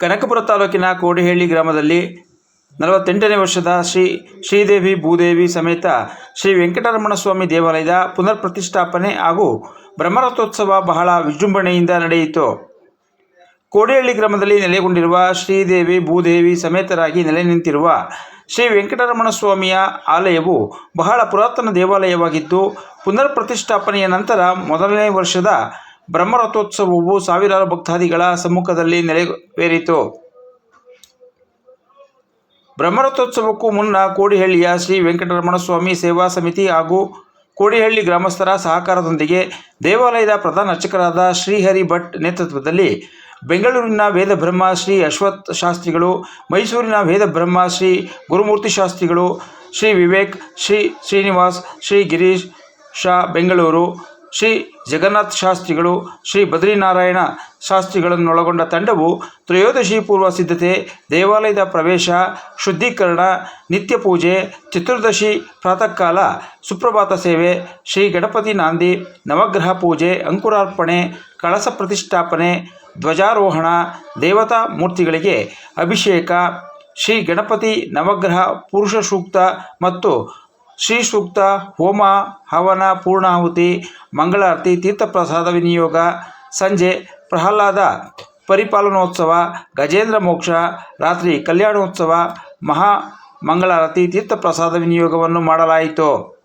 ಕನಕಪುರ ತಾಲೂಕಿನ ಕೋಡಿಹಳ್ಳಿ ಗ್ರಾಮದಲ್ಲಿ ನಲವತ್ತೆಂಟನೇ ವರ್ಷದ ಶ್ರೀ ಶ್ರೀದೇವಿ ಭೂದೇವಿ ಸಮೇತ ಶ್ರೀ ವೆಂಕಟರಮಣ ಸ್ವಾಮಿ ದೇವಾಲಯದ ಪುನರ್ ಪ್ರತಿಷ್ಠಾಪನೆ ಹಾಗೂ ಬ್ರಹ್ಮರಥೋತ್ಸವ ಬಹಳ ವಿಜೃಂಭಣೆಯಿಂದ ನಡೆಯಿತು. ಕೋಡಿಹಳ್ಳಿ ಗ್ರಾಮದಲ್ಲಿ ನೆಲೆಗೊಂಡಿರುವ ಶ್ರೀದೇವಿ ಭೂದೇವಿ ಸಮೇತರಾಗಿ ನೆಲೆ ನಿಂತಿರುವ ಶ್ರೀ ವೆಂಕಟರಮಣ ಸ್ವಾಮಿಯ ಆಲಯವು ಬಹಳ ಪುರಾತನ ದೇವಾಲಯವಾಗಿದ್ದು ಪುನರ್ ಪ್ರತಿಷ್ಠಾಪನೆಯ ನಂತರ ಮೊದಲನೇ ವರ್ಷದ ಬ್ರಹ್ಮರಥೋತ್ಸವವು ಸಾವಿರಾರು ಭಕ್ತಾದಿಗಳ ಸಮ್ಮುಖದಲ್ಲಿ ನೆರವೇರಿತು. ಬ್ರಹ್ಮರಥೋತ್ಸವಕ್ಕೂ ಮುನ್ನ ಕೋಡಿಹಳ್ಳಿಯ ಶ್ರೀ ವೆಂಕಟರಮಣ ಸ್ವಾಮಿ ಸೇವಾ ಸಮಿತಿ ಹಾಗೂ ಕೋಡಿಹಳ್ಳಿ ಗ್ರಾಮಸ್ಥರ ಸಹಕಾರದೊಂದಿಗೆ ದೇವಾಲಯದ ಪ್ರಧಾನ ಅರ್ಚಕರಾದ ಶ್ರೀಹರಿ ಭಟ್ ನೇತೃತ್ವದಲ್ಲಿ ಬೆಂಗಳೂರಿನ ವೇದ ಬ್ರಹ್ಮ ಶ್ರೀ ಅಶ್ವಥ್ ಶಾಸ್ತ್ರಿಗಳು, ಮೈಸೂರಿನ ವೇದ ಬ್ರಹ್ಮ ಶ್ರೀ ಗುರುಮೂರ್ತಿ ಶಾಸ್ತ್ರಿಗಳು, ಶ್ರೀ ವಿವೇಕ್, ಶ್ರೀ ಶ್ರೀನಿವಾಸ್, ಶ್ರೀ ಗಿರೀಶ್, ಶಾ ಬೆಂಗಳೂರು ಶ್ರೀ ಜಗನ್ನಾಥ್ ಶಾಸ್ತ್ರಿಗಳು, ಶ್ರೀ ಬದ್ರಿನಾರಾಯಣ ಶಾಸ್ತ್ರಿಗಳನ್ನೊಳಗೊಂಡ ತಂಡವು ತ್ರಯೋದಶಿ ಪೂರ್ವ ಸಿದ್ಧತೆ, ದೇವಾಲಯದ ಪ್ರವೇಶ, ಶುದ್ಧೀಕರಣ, ನಿತ್ಯ ಪೂಜೆ, ಚತುರ್ದಶಿ ಪ್ರಾತಃ ಕಾಲ ಸುಪ್ರಭಾತ ಸೇವೆ, ಶ್ರೀ ಗಣಪತಿ ನಾಂದಿ, ನವಗ್ರಹ ಪೂಜೆ, ಅಂಕುರಾರ್ಪಣೆ, ಕಳಸ ಪ್ರತಿಷ್ಠಾಪನೆ, ಧ್ವಜಾರೋಹಣ, ದೇವತಾ ಮೂರ್ತಿಗಳಿಗೆ ಅಭಿಷೇಕ, ಶ್ರೀ ಗಣಪತಿ ನವಗ್ರಹ ಪುರುಷ ಸೂಕ್ತ ಮತ್ತು ಶ್ರೀ ಸೂಕ್ತ ಹೋಮ, ಹವನ, ಪೂರ್ಣಾಹುತಿ ಮಂಗಳಾರತಿ ತೀರ್ಥಪ್ರಸಾದ, ವಿನಿಯೋಗ, ಸಂಜೆ, ಪ್ರಹ್ಲಾದ, ಪರಿಪಾಲನೋತ್ಸವ, ಗಜೇಂದ್ರ ಮೋಕ್ಷ, ರಾತ್ರಿ ಕಲ್ಯಾಣೋತ್ಸವ, ಮಹಾ ಮಂಗಳಾರತಿ ತೀರ್ಥಪ್ರಸಾದ, ವಿನಿಯೋಗವನ್ನು ಮಾಡಲಾಯಿತು.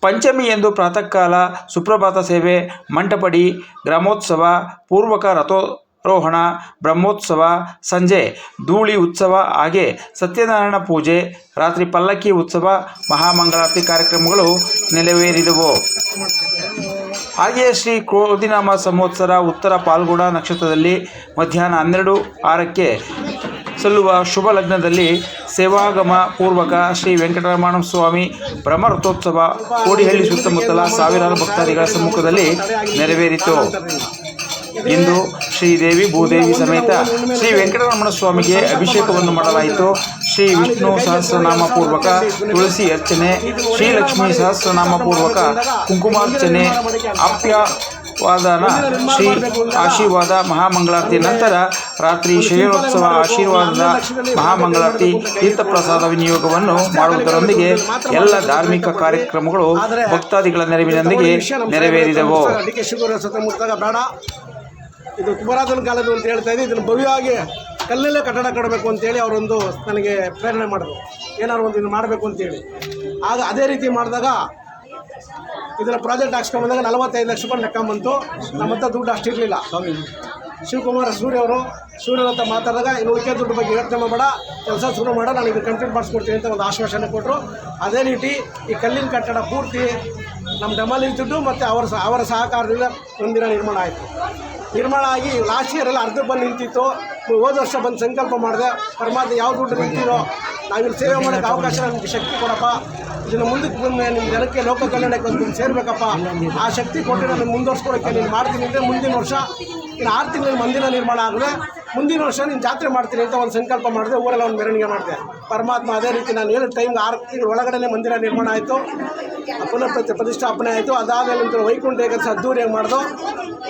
ಪಂಚಮಿ ಎಂದು ಪ್ರಾತಃಕಾಲ ಸುಪ್ರಭಾತ ಸೇವೆ, ಮಂಟಪಡಿ, ಗ್ರಾಮೋತ್ಸವ, ಪೂರ್ವಕ ರಥೋರೋಹಣ ಬ್ರಹ್ಮೋತ್ಸವ, ಸಂಜೆ, ಧೂಳಿ ಉತ್ಸವ ಹಾಗೆ ಸತ್ಯನಾರಾಯಣ ಪೂಜೆ, ರಾತ್ರಿ ಪಲ್ಲಕ್ಕಿ ಉತ್ಸವ, ಮಹಾಮಂಗಳಾರತಿ ಕಾರ್ಯಕ್ರಮಗಳು ನೆರವೇರಿದವು. ಹಾಗೆಯೇ ಶ್ರೀ ಕ್ರೋಧಿನಾಮ ಸಂವತ್ಸರ ಉತ್ತರ ಪಾಲ್ಗುಣ ನಕ್ಷತ್ರದಲ್ಲಿ ಮಧ್ಯಾಹ್ನ ಹನ್ನೆರಡು ಆರಕ್ಕೆ ಸಲ್ಲುವ ಶುಭ ಲಗ್ನದಲ್ಲಿ ಸೇವಾಗಮ ಪೂರ್ವಕ ಶ್ರೀ ವೆಂಕಟರಮಣ ಸ್ವಾಮಿ ಬ್ರಹ್ಮರಥೋತ್ಸವ, ಕೋಡಿಹಳ್ಳಿ ಸುತ್ತಮುತ್ತಲ ಸಾವಿರಾರು ಭಕ್ತಾದಿಗಳ ಸಮ್ಮುಖದಲ್ಲಿ ನೆರವೇರಿತು. ಇಂದು ಶ್ರೀದೇವಿ ಭೂದೇವಿ ಸಮೇತ ಶ್ರೀ ವೆಂಕಟರಮಣ ಸ್ವಾಮಿಗೆ ಅಭಿಷೇಕವನ್ನು ಮಾಡಲಾಯಿತು. ಶ್ರೀ ವಿಷ್ಣು ಸಹಸ್ರನಾಮ ಪೂರ್ವಕ ತುಳಸಿ ಅರ್ಚನೆ ಶ್ರೀಲಕ್ಷ್ಮಿ ಸಹಸ್ರನಾಮ ಪೂರ್ವಕ ಕುಂಕುಮಾರ್ಚನೆ, ಆಪ್ಯವಾದನ, ಶ್ರೀ ಆಶೀರ್ವಾದ, ಮಹಾಮಂಗಳಾರತಿ, ನಂತರ ರಾತ್ರಿ ಶಯನೋತ್ಸವ ಆಶೀರ್ವಾದದ ಮಹಾಮಂಗಳಾರತಿ, ತೀರ್ಥಪ್ರಸಾದ ವಿನಿಯೋಗವನ್ನು ಮಾಡುವುದರೊಂದಿಗೆ ಎಲ್ಲ ಧಾರ್ಮಿಕ ಕಾರ್ಯಕ್ರಮಗಳು ಭಕ್ತಾದಿಗಳ ನೆರವಿನೊಂದಿಗೆ ನೆರವೇರಿದವು. ಇದು ಕುಮಾರಾಧನ ಕಾಲದ್ದು ಅಂತ ಹೇಳ್ತಾ ಇದ್ದೆ ಇದನ್ನು ಭವ್ಯವಾಗಿ ಕಲ್ಲಲ್ಲೇ ಕಟ್ಟಡ ಕಟ್ಟಬೇಕು ಅಂತೇಳಿ ಅವರೊಂದು ನನಗೆ ಪ್ರೇರಣೆ ಮಾಡಿದ್ರು. ಏನಾದ್ರು ಒಂದು ಇದನ್ನು ಮಾಡಬೇಕು ಅಂತೇಳಿ. ಆಗ ಅದೇ ರೀತಿ ಮಾಡಿದಾಗ ಇದರ ಪ್ರಾಜೆಕ್ಟ್ ಹಾಕ್ಸ್ಕೊಂಬಂದಾಗ ನಲವತ್ತೈದು ಲಕ್ಷ ರೂಪಾಯಿ ಲೆಕ್ಕ ಬಂತು. ನಮ್ಮ ಹತ್ರ ದುಡ್ಡು ಅಷ್ಟಿರಲಿಲ್ಲ ಶಿವಕುಮಾರ ಸೂರ್ಯ ಅವರು ಸೂರ್ಯರ ಹತ್ರ ಮಾತಾಡಿದಾಗ ಇನ್ನು ಉಳಿಕೆ ದುಡ್ಡು ಬಗ್ಗೆ ಯೋಚನೆ ಮಾಡಬೇಡ ಕೆಲಸ ಶುರು ಮಾಡ ನಾನು ಇದು ಕಂಪ್ಲೀಟ್ ಮಾಡಿಸ್ಕೊಡ್ತೀನಿ ಅಂತ ಒಂದು ಆಶ್ವಾಸನೆ ಕೊಟ್ಟರು ಅದೇ ರೀತಿ ಈ ಕಲ್ಲಿನ ಕಟ್ಟಡ ಪೂರ್ತಿ ನಮ್ಮ ಡಮಾಲಿ ದುಡ್ಡು ಮತ್ತು ಅವರ ಸಹ ಅವರ ಸಹಕಾರದಿಂದ ಒಂದಿನ ನಿರ್ಮಾಣ ಆಯಿತು. ನಿರ್ಮಾಣ ಆಗಿ ಲಾಸ್ಟ್ ಇಯರೆಲ್ಲ ಅರ್ಧ ಬಂದು ನಿಂತಿತ್ತು. ಹೋದ ವರ್ಷ ಬಂದು ಸಂಕಲ್ಪ ಮಾಡಿದೆ. ಪರಮಾತ್ಮ ಯಾವ ದುಡ್ಡು ನಿಂತಿರೋ ನಾವಿಲ್ಲಿ ಸೇವೆ ಮಾಡೋಕ್ಕೆ ಅವಕಾಶ ನಮಗೆ ಶಕ್ತಿ ಕೊಡಪ್ಪ. ಇದನ್ನು ಮುಂದಕ್ಕೆ ಮುಂದೆ ನಿಮ್ಮ ಜನಕ್ಕೆ ಲೋಕ ಕಲ್ಯಾಣಕ್ಕೆ ಒಂದು ಸೇರಬೇಕಪ್ಪ. ಆ ಶಕ್ತಿ ಕೊಟ್ಟು ನಾನು ಮುಂದುವರ್ಸ್ಕೊಳಕ್ಕೆ ನೀನು ಮಾಡ್ತೀನಿ ಅಂದರೆ ಮುಂದಿನ ವರ್ಷ ಇನ್ನು ಆರು ತಿಂಗಳಲ್ಲಿ ಮಂದಿರ ನಿರ್ಮಾಣ ಆದರೆ ಮುಂದಿನ ವರ್ಷ ನೀನು ಜಾತ್ರೆ ಮಾಡ್ತೀನಿ ಅಂತ ಒಂದು ಸಂಕಲ್ಪ ಮಾಡಿದೆ ಊರೆಲ್ಲ ಒಂದು ಮೆರವಣಿಗೆ ಮಾಡಿದೆ. ಪರಮಾತ್ಮ ಅದೇ ರೀತಿ ನಾನು ಹೇಳಿದ ಟೈಮ್ಗೆ ಆರು ತಿಂಗಳ ಒಳಗಡೆ ಮಂದಿರ ನಿರ್ಮಾಣ ಆಯಿತು. ಪುನಃ ಪ್ರತಿ ಪ್ರತಿಷ್ಠಾಪನೆ ಆಯಿತು. ಅದಾದ ನಂತರ ವೈಕುಂಠ ಏಕಾದಶಿ ಅದ್ದೂರಿಯಾಗಿ ಮಾಡಿದೋ.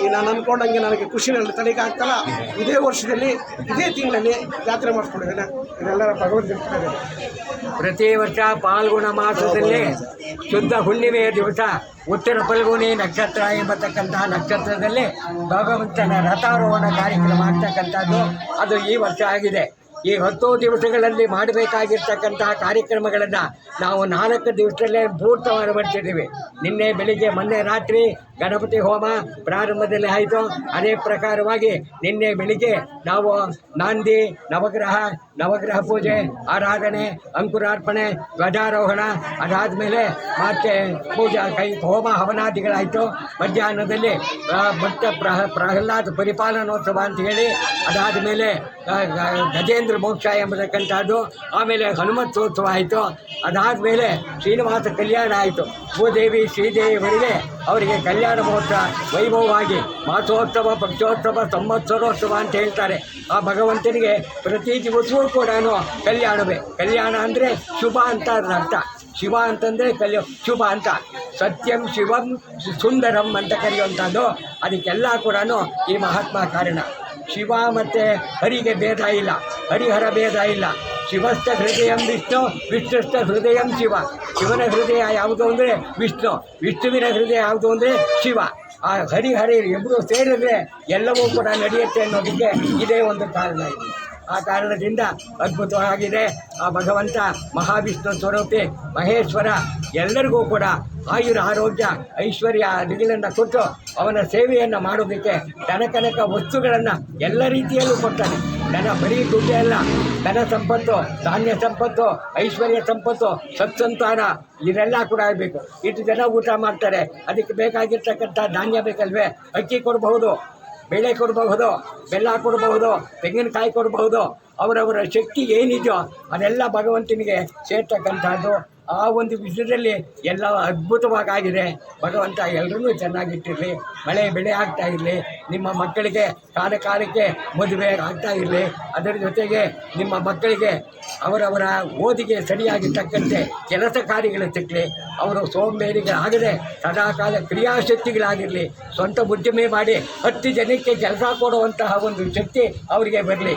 ಈಗ ನಾನು ಅಂದ್ಕೊಂಡಂಗೆ ನನಗೆ ಖುಷಿನಲ್ಲಿ ತಡೆಗೆ ಆಗ್ತಲ್ಲ. ಇದೇ ವರ್ಷದಲ್ಲಿ, ಇದೇ ತಿಂಗಳಲ್ಲಿ ಜಾತ್ರೆ ಮಾಡಿಸ್ಕೊಂಡಿದ್ದೇನೆ. ಇದೆಲ್ಲರ ಭಗವದ್ಗೀತೆ ಪ್ರತಿ ವರ್ಷ ಪಾಲ್ಗುಣ ಮಾಸದಲ್ಲಿ ಶುದ್ಧ ಹುಣ್ಣಿಮೆಯ ದಿವಸ. ಉತ್ತರ ಫಲ್ಗುಣಿ ನಕ್ಷತ್ರ ಎಂಬತಕ್ಕಂತಹ ನಕ್ಷತ್ರದಲ್ಲಿ ಭಗವಂತನ ರಥಾರೋಹಣ ಕಾರ್ಯಕ್ರಮ ಆಗ್ತಕ್ಕಂಥದ್ದು. ಅದು ಈ ವರ್ಷ ಆಗಿದೆ. ಈ ಹತ್ತು ದಿವಸಗಳಲ್ಲಿ ಮಾಡಬೇಕಾಗಿರ್ತಕ್ಕಂತಹ ಕಾರ್ಯಕ್ರಮಗಳನ್ನು ನಾವು ನಾಲ್ಕು ದಿವಸದಲ್ಲೇ ಪೂರ್ತವಾಗಿ ಮಾಡ್ತಿದ್ದೀವಿ. ನಿನ್ನೆ ಬೆಳಿಗ್ಗೆ ಮೊನ್ನೆ ರಾತ್ರಿ ಗಣಪತಿ ಹೋಮ ಪ್ರಾರಂಭದಲ್ಲಿ ಆಯಿತು. ಅದೇ ಪ್ರಕಾರವಾಗಿ ನಿನ್ನೆ ಬೆಳಿಗ್ಗೆ ನಾವು ನಾಂದಿ, ನವಗ್ರಹ ನವಗ್ರಹ ಪೂಜೆ, ಆರಾಧನೆ, ಅಂಕುರಾರ್ಪಣೆ, ಧ್ವಜಾರೋಹಣ, ಅದಾದಮೇಲೆ ಮತ್ತೆ ಪೂಜಾ ಕೈ ಹೋಮ ಹವನಾದಿಗಳಾಯಿತು. ಮಧ್ಯಾಹ್ನದಲ್ಲಿ ಭಕ್ತ ಪ್ರಹ, ಪ್ರಹ್ಲಾದ ಪರಿಪಾಲನೋತ್ಸವ ಅಂತ ಹೇಳಿ ಅದಾದ ಮೇಲೆ ಗಜೇಂದ್ರ ಮೋಕ್ಷ ಎಂಬತಕ್ಕಂಥದ್ದು, ಆಮೇಲೆ ಹನುಮಂತೋತ್ಸವ ಆಯಿತು. ಅದಾದ ಮೇಲೆ ಶ್ರೀನಿವಾಸ ಕಲ್ಯಾಣ ಆಯಿತು. ಭೂದೇವಿ ಶ್ರೀದೇವಿಯವರಿಗೆ ಅವರಿಗೆ ಕಲ್ಯಾಣ ಮಹೋತ್ಸವ ವೈಭವವಾಗಿ ಮಾಸೋತ್ಸವ, ಪಕ್ಷೋತ್ಸವ, ಸಂವತ್ಸರೋತ್ಸವ ಅಂತ ಹೇಳ್ತಾರೆ. ಆ ಭಗವಂತನಿಗೆ ಪ್ರತಿ ದಿವಸವೂ ಕೂಡ ಕಲ್ಯಾಣವೇ. ಕಲ್ಯಾಣ ಅಂದರೆ ಶುಭ ಅಂತ ಅರ್ಥ. ಶಿವ ಅಂತಂದರೆ ಕಲ್ಯ, ಶುಭ ಅಂತ. ಸತ್ಯಂ ಶಿವಂ ಸುಂದರಂ ಅಂತ ಕರೆಯುವಂಥದ್ದು. ಅದಕ್ಕೆಲ್ಲ ಕೂಡ ಈ ಮಹಾತ್ಮ ಕಾರಣ. ಶಿವ ಮತ್ತು ಹರಿಗೆ ಭೇದ ಇಲ್ಲ, ಹರಿಹರ ಭೇದ ಇಲ್ಲ. ಶಿವಸ್ಥ ಹೃದಯಂ ವಿಷ್ಣು, ವಿಷ್ಣುಸ್ಥ ಹೃದಯಂ ಶಿವ. ಶಿವನ ಹೃದಯ ಯಾವುದು ಅಂದರೆ ವಿಷ್ಣು, ವಿಷ್ಣುವಿನ ಹೃದಯ ಯಾವುದು ಅಂದರೆ ಶಿವ. ಆ ಹರಿಹರಿ ಇಬ್ಬರು ಸೇರಿದ್ರೆ ಎಲ್ಲವೂ ಕೂಡ ನಡೆಯುತ್ತೆ ಅನ್ನೋದಕ್ಕೆ ಇದೇ ಒಂದು ಕಾರಣ ಇದೆ. ಆ ಕಾರಣದಿಂದ ಅದ್ಭುತವಾಗಿದೆ. ಆ ಭಗವಂತ ಮಹಾವಿಷ್ಣು ಸ್ವರೂಪಿ ಮಹೇಶ್ವರ ಎಲ್ಲರಿಗೂ ಕೂಡ ಆಯುರ ಆರೋಗ್ಯ, ಐಶ್ವರ್ಯ ದಿಗಿಲನ್ನು ಕೊಟ್ಟು ಅವನ ಸೇವೆಯನ್ನು ಮಾಡೋದಕ್ಕೆ ಕನಕನಕ ವಸ್ತುಗಳನ್ನು ಎಲ್ಲ ರೀತಿಯಲ್ಲೂ ಕೊಡ್ತಾನೆ. ಧನ ಬರೀ ದುಡ್ಡೇ ಅಲ್ಲ, ಧನ ಸಂಪತ್ತು, ಧಾನ್ಯ ಸಂಪತ್ತು, ಐಶ್ವರ್ಯ ಸಂಪತ್ತು, ಸತ್ಸಂತಾನ ಇದೆಲ್ಲ ಕೂಡ ಆಗಬೇಕು. ಇಷ್ಟು ಜನ ಊಟ ಮಾಡ್ತಾರೆ, ಅದಕ್ಕೆ ಬೇಕಾಗಿರ್ತಕ್ಕಂಥ ಧಾನ್ಯ ಬೇಕಲ್ವೇ? ಅಕ್ಕಿ ಕೊಡಬಹುದು ಬೇಳೆ ಕೊಡಬಹುದು ಬೆಲ್ಲ ಕೊಡಬಹುದು ತೆಂಗಿನಕಾಯಿ ಕೊಡಬಹುದು ಅವರವರ ಶಕ್ತಿ ಏನಿದೆಯೋ ಅದೆಲ್ಲ ಭಗವಂತನಿಗೆ ಸೇರ್ತಕ್ಕಂಥದ್ದು ಆ ಒಂದು ವಿಷಯದಲ್ಲಿ ಎಲ್ಲ ಅದ್ಭುತವಾಗಿದೆ ಭಗವಂತ ಎಲ್ಲರೂ ಚೆನ್ನಾಗಿಟ್ಟಿರಲಿ, ಮಳೆ ಬೆಳೆ ಆಗ್ತಾ ಇರಲಿ, ನಿಮ್ಮ ಮಕ್ಕಳಿಗೆ ಕಾಲ ಕಾಲಕ್ಕೆ ಮದುವೆ ಆಗ್ತಾ ಇರಲಿ, ಅದರ ಜೊತೆಗೆ ನಿಮ್ಮ ಮಕ್ಕಳಿಗೆ ಅವರವರ ಓದಿಗೆ ಸರಿಯಾಗಿ ತಕ್ಕಂತೆ ಕೆಲಸ ಕಾರ್ಯಗಳು ಸಿಕ್ಕಲಿ ಅವರು ಸೋಂಬೇರಿಗಳಾಗದೆ ಸದಾಕಾಲ ಕ್ರಿಯಾಶಕ್ತಿಗಳಾಗಿರಲಿ, ಸ್ವಂತ ಉದ್ಯಮೆ ಮಾಡಿ ಹತ್ತು ಜನಕ್ಕೆ ಕೆಲಸ ಕೊಡುವಂತಹ ಒಂದು ಶಕ್ತಿ ಅವರಿಗೆ ಬರಲಿ.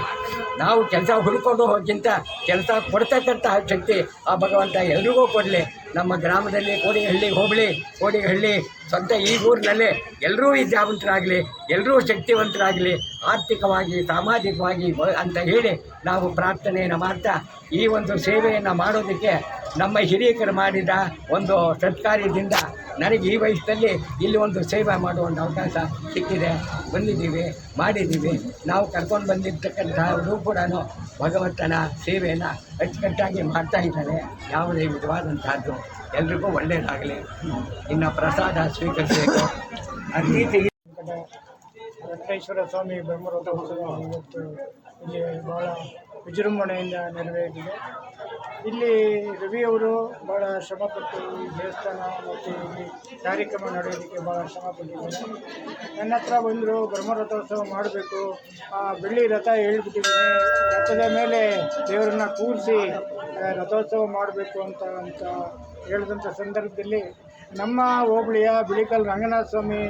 ನಾವು ಕೆಲಸ ಹುಡ್ಕೊಂಡು ಹೋಗಿಂತ ಕೆಲಸ ಕೊಡ್ತಕ್ಕಂತಹ ಶಕ್ತಿ ಆ ಭಗವಂತ ಎಲ್ರಿಗೂ ಕೊಡಲಿ. ನಮ್ಮ ಗ್ರಾಮದಲ್ಲಿ ಕೋಡಿಹಳ್ಳಿ ಹೋಬಳಿ, ಕೋಡಿಹಳ್ಳಿ ಸ್ವಂತ ಈ ಊರಿನಲ್ಲಿ ಎಲ್ಲರೂ ವಿದ್ಯಾವಂತರಾಗಲಿ, ಎಲ್ಲರೂ ಶಕ್ತಿವಂತರಾಗಲಿ, ಆರ್ಥಿಕವಾಗಿ, ಸಾಮಾಜಿಕವಾಗಿ ಅಂತ ಹೇಳಿ ನಾವು ಪ್ರಾರ್ಥನೆಯನ್ನು ಮಾಡ್ತಾ ಈ ಒಂದು ಸೇವೆಯನ್ನು ಮಾಡೋದಕ್ಕೆ ನಮ್ಮ ಹಿರಿಯಕರು ಮಾಡಿದ ಒಂದು ಸತ್ಕಾರ್ಯದಿಂದ ನನಗೆ ಈ ವಯಸ್ಸಲ್ಲಿ ಇಲ್ಲಿ ಒಂದು ಸೇವೆ ಮಾಡುವ ಒಂದು ಅವಕಾಶ ಸಿಕ್ಕಿದೆ. ಬಂದಿದ್ದೀವಿ, ಮಾಡಿದ್ದೀವಿ. ನಾವು ಕರ್ಕೊಂಡು ಬಂದಿರ್ತಕ್ಕಂಥವರು ಕೂಡ ಭಗವಂತನ ಸೇವೆಯನ್ನು ಅಚ್ಚುಕಟ್ಟಾಗಿ ಮಾಡ್ತಾ ಇದ್ದಾರೆ. ಯಾವುದೇ ವಿಧವಾದಂಥದ್ದು ಎಲ್ರಿಗೂ ಒಳ್ಳೆಯದಾಗಲಿ ಇನ್ನು ಪ್ರಸಾದ ಸ್ವೀಕರಿಸಬೇಕು. ಅತಿ ವೆಂಕಟೇಶ್ವರ ಸ್ವಾಮಿ ಬ್ರಹ್ಮರಥ ಇಲ್ಲಿ ಬಹಳ ವಿಜೃಂಭಣೆಯಿಂದ ನೆರವೇರಿದೆ. ಇಲ್ಲಿ ರವಿಯವರು ಭಾಳ ಶ್ರಮಪಟ್ಟು ಈ ದೇವಸ್ಥಾನ ಮತ್ತು ಇಲ್ಲಿ ಕಾರ್ಯಕ್ರಮ ನಡೆಯೋದಕ್ಕೆ ಭಾಳ ಶ್ರಮಪಟ್ಟಿದ್ದಾರೆ. ನನ್ನ ಹತ್ರ ಬಂದರು, ಬ್ರಹ್ಮರಥೋತ್ಸವ ಮಾಡಬೇಕು. ಆ ಬೆಳ್ಳಿ ರಥ ಹೇಳ್ಬಿಟ್ಟಿದ್ದೀನಿ. ರಥದ ಮೇಲೆ ದೇವರನ್ನ ಕೂರಿಸಿ ರಥೋತ್ಸವ ಮಾಡಬೇಕು ಅಂತ ಅಂತ ಹೇಳಿದಂಥ ಸಂದರ್ಭದಲ್ಲಿ ನಮ್ಮ ಹೋಬಳಿಯ ಬಿಳಿಕಲ್ ರಂಗನಾಥ ಸ್ವಾಮಿ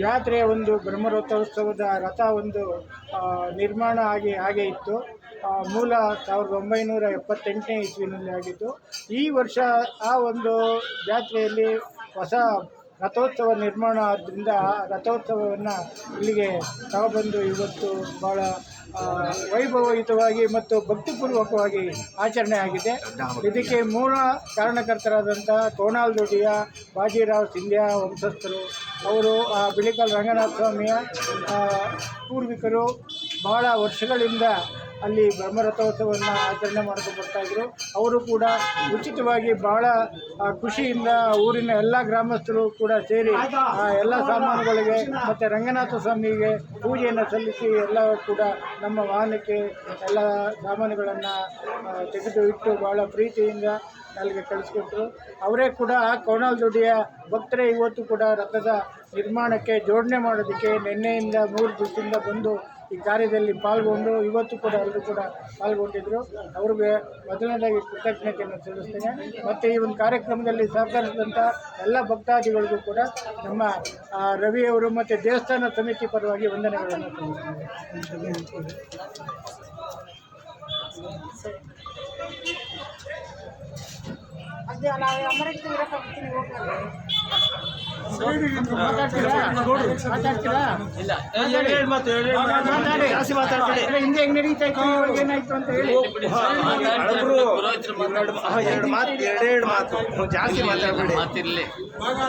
ಜಾತ್ರೆಯ ಒಂದು ಬ್ರಹ್ಮರಥೋತ್ಸವದ ರಥ ಒಂದು ನಿರ್ಮಾಣ ಆಗಿ, ಹಾಗೆ ಇತ್ತು. ಮೂಲ ಸಾವಿರದ ಒಂಬೈನೂರ ಎಪ್ಪತ್ತೆಂಟನೇ ಇಸ್ವಿನಲ್ಲಿ ಆಗಿದ್ದು, ಈ ವರ್ಷ ಆ ಒಂದು ಜಾತ್ರೆಯಲ್ಲಿ ಹೊಸ ರಥೋತ್ಸವ ನಿರ್ಮಾಣ ಆದ್ದರಿಂದ ರಥೋತ್ಸವವನ್ನು ಇಲ್ಲಿಗೆ ತಗೊಬಂದು ಇವತ್ತು ಭಾಳ ವೈಭವಯುತವಾಗಿ ಮತ್ತು ಭಕ್ತಿಪೂರ್ವಕವಾಗಿ ಆಚರಣೆ ಆಗಿದೆ. ಇದಕ್ಕೆ ಮೂಲ ಕಾರಣಕರ್ತರಾದಂಥ ಕೋಣಾಲ್ ದೊಡ್ಡಿಯ ಬಾಜಿರಾವ್ ಸಿಂಧ್ಯಾ ವಂಶಸ್ಥರು, ಅವರು, ಆ, ಬಿಳಿಕಲ್ ರಂಗನಾಥ ಸ್ವಾಮಿಯ ಪೂರ್ವಿಕರು ಬಹಳ ವರ್ಷಗಳಿಂದ ಅಲ್ಲಿ ಬ್ರಹ್ಮರಥೋತ್ಸವವನ್ನು ಆಚರಣೆ ಮಾಡ್ಕೊಂಡು ಬರ್ತಾಯಿದ್ರು ಅವರು ಕೂಡ ಉಚಿತವಾಗಿ ಬಹಳ ಖುಷಿಯಿಂದ ಊರಿನ ಎಲ್ಲ ಗ್ರಾಮಸ್ಥರು ಕೂಡ ಸೇರಿ, ಆ, ಎಲ್ಲ ಸಾಮಾನುಗಳಿಗೆ ಮತ್ತು ರಂಗನಾಥ ಸ್ವಾಮಿಗೆ ಪೂಜೆಯನ್ನು ಸಲ್ಲಿಸಿ ಎಲ್ಲ ಕೂಡ ನಮ್ಮ ವಾಹನಕ್ಕೆ ಎಲ್ಲ ಸಾಮಾನುಗಳನ್ನು ತೆಗೆದು ಇಟ್ಟು ಭಾಳ ಪ್ರೀತಿಯಿಂದ ಅಲ್ಲಿಗೆ ಕಳಿಸ್ಕೊಟ್ರು. ಅವರೇ ಕೂಡ ಕೋಣಾಲ್ ದುಡಿಯ ಭಕ್ತರೇ ಇವತ್ತು ಕೂಡ ರಥದ ನಿರ್ಮಾಣಕ್ಕೆ ಜೋಡಣೆ ಮಾಡೋದಕ್ಕೆ ನಿನ್ನೆಯಿಂದ ಮೂರು ದಿವಸದಿಂದ ಬಂದು ಈ ಕಾರ್ಯದಲ್ಲಿ ಪಾಲ್ಗೊಂಡು ಇವತ್ತು ಕೂಡ ಎಲ್ಲರೂ ಕೂಡ ಪಾಲ್ಗೊಂಡಿದ್ದರು ಅವ್ರಿಗೆ ಮೊದಲನೇದಾಗಿ ಕೃತಜ್ಞತೆಯನ್ನು ತಿಳಿಸ್ತೇನೆ ಮತ್ತು ಈ ಒಂದು ಕಾರ್ಯಕ್ರಮದಲ್ಲಿ ಸಹಕರಿಸಿದಂಥ ಎಲ್ಲ ಭಕ್ತಾದಿಗಳಿಗೂ ಕೂಡ ನಮ್ಮ ರವಿಯವರು ಮತ್ತು ದೇವಸ್ಥಾನ ಸಮಿತಿ ಪರವಾಗಿ ವಂದನೆಗಳನ್ನು ಮಾತಾಡಿ ಅಲ್ಲ, ಹಿಂದೆ ಹೆಂಗ್ ಮಾತು ಎರಡೆರಡು ಜಾಸ್ತಿ ಇಲ್ಲ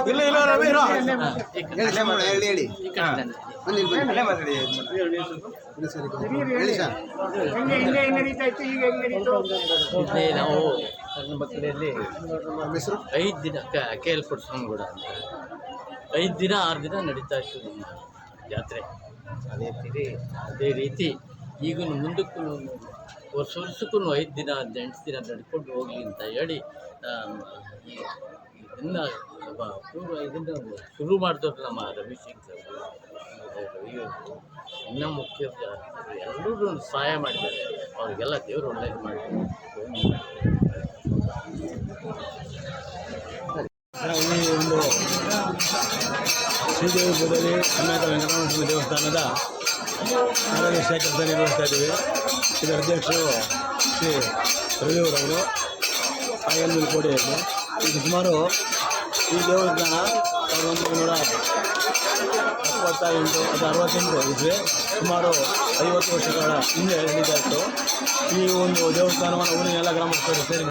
ಇಲ್ಲ ಇಲ್ಲಿ ನಾವು ಸಣ್ಣ ಮಕ್ಕಳಲ್ಲಿ ಐದು ದಿನ ಕೆ ಕೂಡ ಐದು ದಿನ ಆರು ದಿನ ನಡೀತಾ ಇತ್ತು ನಮ್ಮ ಜಾತ್ರೆ. ಅದೇ ರೀತಿ. ಅದೇ ರೀತಿ ಈಗ ಮುಂದಕ್ಕೂ ವರ್ಷ ವರ್ಷಕ್ಕೂ ಐದು ದಿನ ಹದಿನೆಂಟು ದಿನ ನಡ್ಕೊಂಡು ಹೋಗಲಿ ಅಂತ ಹೇಳಿ ಇದನ್ನ ಪೂರ್ವ ಇದನ್ನು ಶುರು ಮಾಡಿದವರು ನಮ್ಮ ರವಿಶಂಕರ್ ಇನ್ನ ಇನ್ನೂ ಮುಖ್ಯ ಎಲ್ಲರೂ ಸಹಾಯ ಮಾಡಿದ್ದಾರೆ. ಅವರಿಗೆಲ್ಲ ದೇವರು ಒಳ್ಳೇದು ಮಾಡಿದ್ದಾರೆ ಈ ಒಂದು ಶ್ರೀದೇವಿ ಬದಲಿ ಕರ್ನಾಟಕ ವೆಂಕಟರಮಣ ದೇವಸ್ಥಾನದ ಆರೋಗ್ಯ ಕೆಲಸ ನಿರ್ವಹಿಸ್ತಾ ಇದ್ದೀವಿ. ಇದರ ಅಧ್ಯಕ್ಷರು ಶ್ರೀ ರವಿಯವರವರು ಆಯಲ್ಮೂರು ಕೋಟೆಯಲ್ಲಿ ಇದು ಸುಮಾರು ಈ ದೇವಸ್ಥಾನ ಸಾವಿರದ ಒಂಬೈನೂರ ಎಪ್ಪತ್ತ ಎಂಟು ಅದು ಅರವತ್ತೆಂಟು ಇದ್ದರೆ ಸುಮಾರು ಐವತ್ತು ವರ್ಷಗಳ ಹಿಂದೆ ಹೇಳಿದ್ದಾಯಿತು ಈ ಒಂದು ದೇವಸ್ಥಾನವನ್ನು ಊರಿನ ಎಲ್ಲ ಗ್ರಾಮಸ್ಥರು ಸೇರಿ